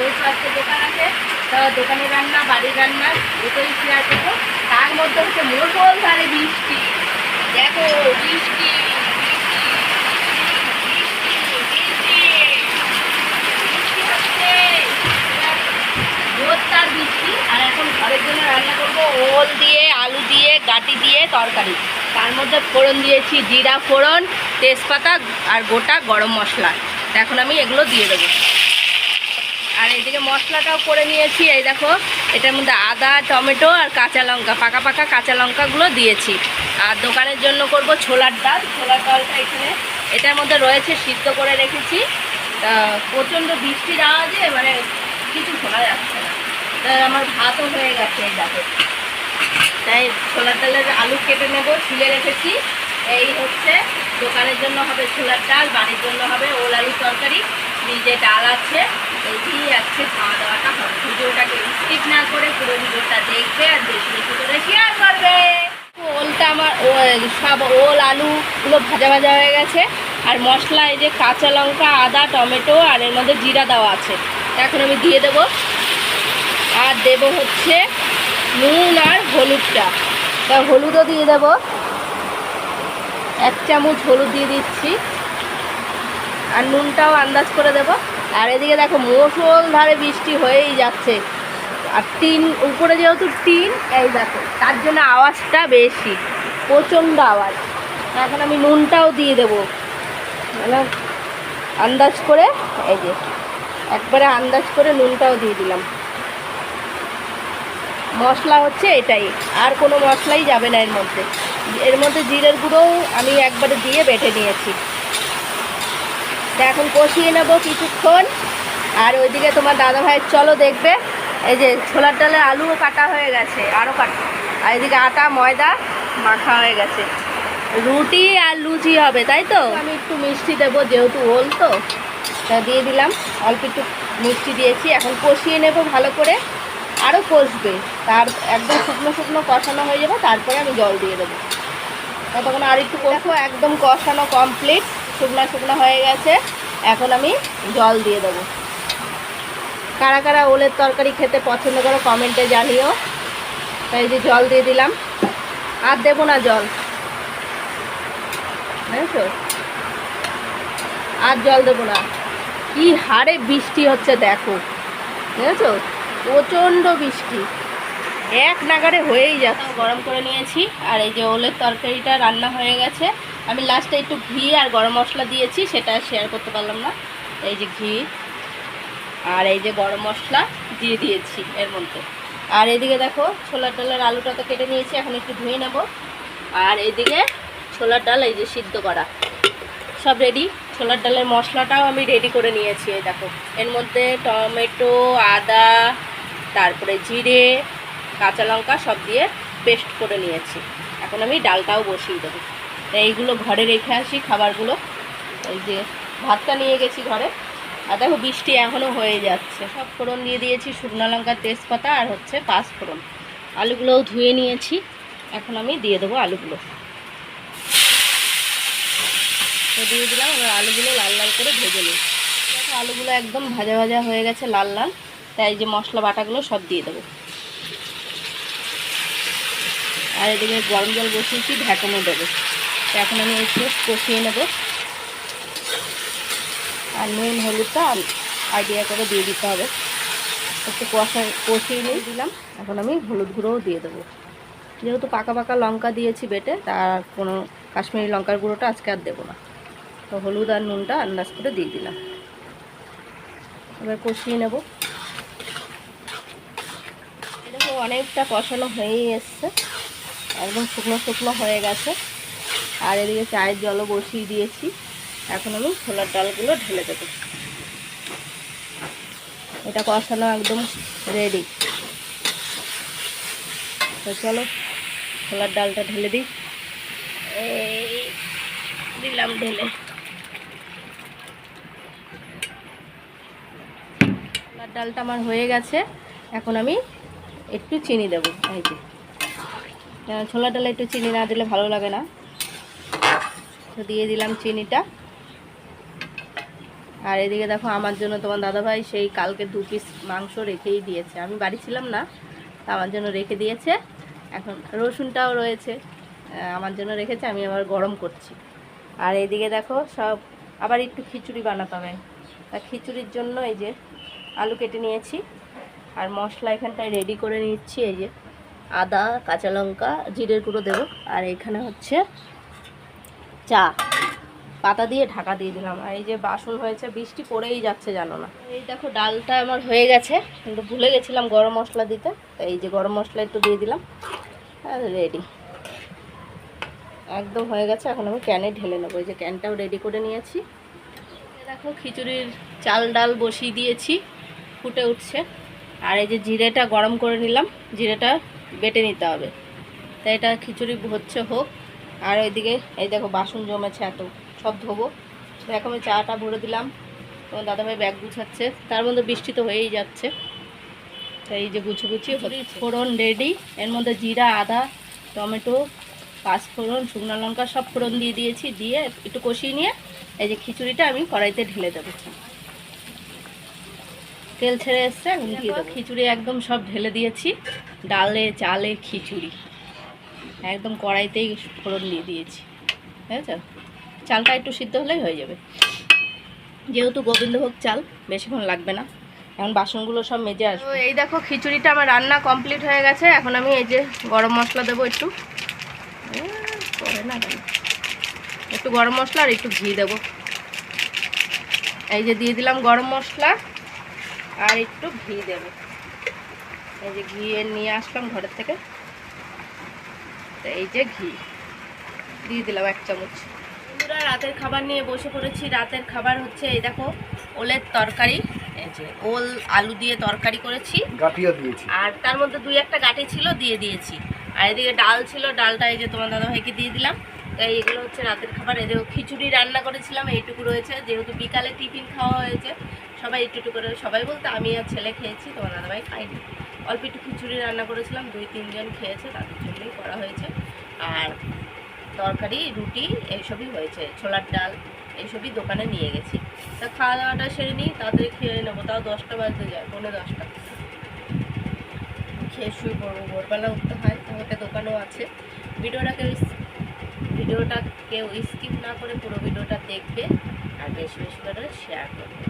যেহেতু দোকান আছে। তো দোকানের রান্না, বাড়ির রান্না, দুটোই শেয়ার করব। তার মধ্যে হচ্ছে মোটর ধারে বৃষ্টি দেখো বৃষ্টি জোরদার বৃষ্টি আর এখন ঘরের জন্য রান্না করব ওল দিয়ে, আলু দিয়ে, গাটি দিয়ে তরকারি। তার মধ্যে ফোড়ন দিয়েছি, জিরা ফোড়ন, তেজপাতা আর গোটা গরম মশলা। এখন আমি এগুলো দিয়ে দেবো। আর এইদিকে মশলাটাও করে নিয়েছি, এই দেখো, এটার মধ্যে আদা, টমেটো আর কাঁচা লঙ্কা, পাকা পাকা কাঁচা লঙ্কাগুলো দিয়েছি। আর দোকানের জন্য করব ছোলার ডাল, ছোলার ডালটা এখানে, এটার মধ্যে রয়েছে সিদ্ধ করে রেখেছি। প্রচণ্ড বৃষ্টির আওয়াজে মানে কিছু শোনা যাচ্ছে না। আমার ভাতও হয়ে গেছে, এই দেখো। তাই ছোলার ডালের আলু কেটে নেব ছিলে রেখেছি। এই হচ্ছে, দোকানের জন্য হবে ছোলার ডাল, বাড়ির জন্য হবে ওল আলু তরকারি। যে ডাল আছে এই দিয়ে আজকে খাওয়া দাওয়াটা হবে। ভিডিওটাকে স্কিপ না করে পুরো ভিডিওটা দেখবে আর বেশি বেশি করে শেয়ার করবে। ওলটা আমার সব ওল আলুগুলো ভাজা ভাজা হয়ে গেছে। আর মশলা, এই যে কাঁচা লঙ্কা, আদা, টমেটো, আর এর মধ্যে জিরা দেওয়া আছে। এখন আমি দিয়ে দেবো। আর দেব হচ্ছে নুন আর হলুদটা। হলুদও দিয়ে দেব। এক চামচ হলুদ দিয়ে দিচ্ছি। আর নুনটাও আন্দাজ করে দেব। আর এদিকে দেখো, মোসল ধারে বৃষ্টি হয়েই যাচ্ছে। আর টিন, উপরে যেহেতু টিন, এই দেখো, তার জন্য আওয়াজটা বেশি, প্রচণ্ড আওয়াজ। এখন আমি নুনটাও দিয়ে দেবো। মানে আন্দাজ করে, এই যে, একবারে আন্দাজ করে নুনটাও দিয়ে দিলাম। মশলা হচ্ছে এটাই, আর কোনো মশলাই যাবে না এর মধ্যে। এর মধ্যে জিরের গুঁড়োও আমি একবারে দিয়ে বেটে নিয়েছি। তা এখন কষিয়ে নেব কিছুক্ষণ। আর ওইদিকে তোমার দাদা ভাইয়ের চলো দেখবে এই যে ছোলার ডালে আলুও কাটা হয়ে গেছে আরও কাটা আর এদিকে আটা ময়দা মাখা হয়ে গেছে। রুটি আর লুচি হবে তাই তো? আমি একটু মিষ্টি দেবো যেহেতু ওল তো। তা দিয়ে দিলাম অল্প একটু মিষ্টি দিয়েছি এখন কষিয়ে নেব ভালো করে। আরও কষবে তার একদম শুকনো শুকনো কষানো হয়ে যাবে তারপরে আমি জল দিয়ে দেবো। ততক্ষণ আর একটু দেখো একদম কষানো কমপ্লিট শুকনো শুকনা হয়ে গেছে। এখন আমি জল দিয়ে দেবো। কারা কারা ওলের তরকারি খেতে পছন্দ করো কমেন্টে জানিও। তাই যে জল দিয়ে দিলাম। আর দেবো না জল। বুঝেছ আর জল দেবো না। কি হারে বৃষ্টি হচ্ছে দেখো। বুঝেছ প্রচণ্ড বৃষ্টি। এক নাগারে হয়েই যাচ্ছে। গরম করে নিয়েছি। আর এই যে ওলের তরকারিটা রান্না হয়ে গেছে। আমি লাস্টে একটু ঘি আর গরম মশলা দিয়েছি, সেটা শেয়ার করতে পারলাম না। এই যে ঘি আর এই যে গরম মশলা দিয়ে দিয়েছি এর মধ্যে। আর এদিকে দেখো, ছোলার ডালের আলুটা তো কেটে নিয়েছি, এখন একটু ধুয়ে নেব। আর এইদিকে ছোলার ডাল, এই যে সিদ্ধ করা। সব রেডি ছোলার ডালের মশলাটাও আমি রেডি করে নিয়েছি, এই দেখো। এর মধ্যে টমেটো, আদা, তারপরে জিরে, কাঁচা লঙ্কা সব দিয়ে পেস্ট করে নিয়েছি। এখন আমি ডালটাও বসিয়ে দেবো। এইগুলো ঘরে রেখে আসি খাবারগুলো। এই যে ভাতটা নিয়ে গেছি ঘরে। আর দেখো বৃষ্টি এখনও হয়ে যাচ্ছে। সব ফোড়ন দিয়ে দিয়েছি, শুকনো লঙ্কা, তেজপাতা আর হচ্ছে পাঁচ ফোড়ন। আলুগুলোও ধুয়ে নিয়েছি। এখন আমি দিয়ে দেবো আলুগুলো। দিয়ে দিলাম, এবার আলুগুলো লাল লাল করে ভেজে নিই। দেখো আলুগুলো একদম ভাজা ভাজা হয়ে গেছে লাল লাল। তাই যে মশলা বাটাগুলো সব দিয়ে দেবো। আর এদিকে গরম জল বসিয়েছি ঢাকানো দেবো। এখন আমি একটু কষিয়ে নেব। আর নুন, হলুদটা আইডিয়া করে দিয়ে দিতে হবে। একটু কষা কষিয়ে নিয়ে দিলাম। এখন আমি হলুদ গুঁড়োও দিয়ে দেবো। যেহেতু পাকা পাকা লঙ্কা দিয়েছি বেটে, তার কোনো কাশ্মীরি লঙ্কার গুঁড়োটা আজকে আর দেবো না। তো হলুদ আর নুনটা আন্দাজ করে দিয়ে দিলাম। এবার কষিয়ে নেব। দেখো, অনেকটা কষানো হয়েই এসছে। একদম শুকনো শুকনো হয়ে গেছে। আর এদিকে চায়ের জলও বসিয়ে দিয়েছি। এখন আমি ছোলার ডালগুলো ঢেলে দেবো। এটা কষানো একদম রেডি তো চলো, ছোলার ডালটা ঢেলে দিই। দিলাম ঢেলে। ছোলার ডালটা আমার হয়ে গেছে। এখন আমি একটু চিনি দেবো। এই যে। ছোলার ডালে একটু চিনি না দিলে ভালো লাগে না। তো দিয়ে দিলাম চিনিটা। আর এদিকে দেখো আমার জন্য তোমার দাদাভাই সেই কালকে দু পিস মাংস রেখেই দিয়েছে। আমি বাড়ি ছিলাম না, তা আমার জন্য রেখে দিয়েছে। এখন রসুনটাও রয়েছে আমার জন্য রেখেছে, আমি আবার গরম করছি। আর এদিকে দেখো সব, আবার একটু খিচুড়ি বানাতে হবে। তা খিচুড়ির জন্য এই যে আলু কেটে নিয়েছি, আর মশলা এখানটায় রেডি করে নিচ্ছি। এই যে আদা, কাঁচা লঙ্কা, জিরের গুঁড়ো দেবো। আর এখানে হচ্ছে চা। পাতা দিয়ে ঢাকা দিয়ে দিলাম। আর এই যে বাসন হয়েছে, বৃষ্টি পড়েই যাচ্ছে, জানো না। এই দেখো, ডালটা আমার হয়ে গেছে, কিন্তু ভুলে গেছিলাম গরম মশলা দিতে। তো এই যে গরম মশলা একটু দিয়ে দিলাম রেডি একদম হয়ে গেছে, এখন আমি ক্যানে ঢেলে নেব। এই যে ক্যানটাও রেডি করে নিয়েছি। দেখো, খিচুড়ির চাল ডাল বসিয়ে দিয়েছি, ফুটে উঠছে। আর এই যে জিরেটা গরম করে নিলাম, জিরেটা বেটে নিতে হবে। তাই এটা খিচুড়ি হচ্ছে হোক আর ওইদিকে এই দেখো বাসন জমেছে এত। সব ধোবো। দেখো আমি চাটা ভরে দিলাম। তোমার দাদাভাই ব্যাগ গুছাচ্ছে। তার মধ্যে বৃষ্টি তো হয়েই যাচ্ছে। তাই এই যে গুছো গুছিয়ে ফোড়ন রেডি। এর মধ্যে জিরা আদা টমেটো পাঁচফোড়ন শুকনো লঙ্কা সব ফোড়ন দিয়ে দিয়েছি। দিয়ে একটু কষিয়ে নিয়ে এই যে খিচুড়িটা আমি কড়াইতে ঢেলে দেবো। তেল ছেড়ে এসছে এখন দিয়ে দেবো। খিচুড়ি একদম সব ঢেলে দিয়েছি। ডালে চালে খিচুড়ি। একদম কড়াইতেই ফোড়ন দিয়ে দিয়েছি। বুঝেছ? চালটা একটু সিদ্ধ হলেই হয়ে যাবে। যেহেতু গোবিন্দভোগ চাল বেশিক্ষণ লাগবে না। এখন বাসনগুলো সব মেজে আসবে। এই দেখো খিচুড়িটা আমার রান্না কমপ্লিট হয়ে গেছে। এখন আমি এই যে গরম মশলা দেবো একটু। না একটু গরম মশলা আর একটু ঘি দেবো। এই যে দিয়ে দিলাম গরম মশলা আর একটু ঘি দেবো। এই যে ঘি নিয়ে আসলাম ঘরের থেকে। তো এই যে ঘি। দিয়ে দিলাম এক চামচ। বন্ধুরা রাতের খাবার নিয়ে বসে পড়েছি। রাতের খাবার হচ্ছে এই দেখো ওলের তরকারি। এই যে ওল আলু দিয়ে তরকারি করেছি। গাঠিও দিয়েছি। আর তার মধ্যে দুই একটা গাঠি ছিল দিয়ে দিয়েছি। আর এদিকে ডাল ছিল ডালটা এই যে তোমার দাদাভাইকে দিয়ে দিলাম। তাই এগুলো হচ্ছে রাতের খাবার। এদিকে খিচুড়ি রান্না করেছিলাম এইটুকু রয়েছে। যেহেতু বিকালে টিফিন খাওয়া হয়েছে সবাই একটু একটু করে সবাই বলতে আমি আর ছেলে খেয়েছি, তোমার দাদাভাই খাইনি অল্প একটু খিচুড়ি রান্না করেছিলাম, দুই তিনজন খেয়েছে, তাদের জন্যই করা হয়েছে। আর তরকারি, রুটি এইসবই হয়েছে, ছোলার ডাল এইসবই দোকানে নিয়ে গেছি। তা খাওয়া দাওয়াটা সেরে নিই তাদের খেয়ে নেব, তাও দশটা বাজতে যায়, পৌনে দশটা। খেয়ে শুয়ে পড়ব, ভোরবেলা উঠতে হয় আমাকে দোকানও আছে। ভিডিওটা কেউ ভিডিওটা কেউ স্কিপ না করে পুরো ভিডিওটা দেখবে, আর বেশি বেশি করে শেয়ার করবে।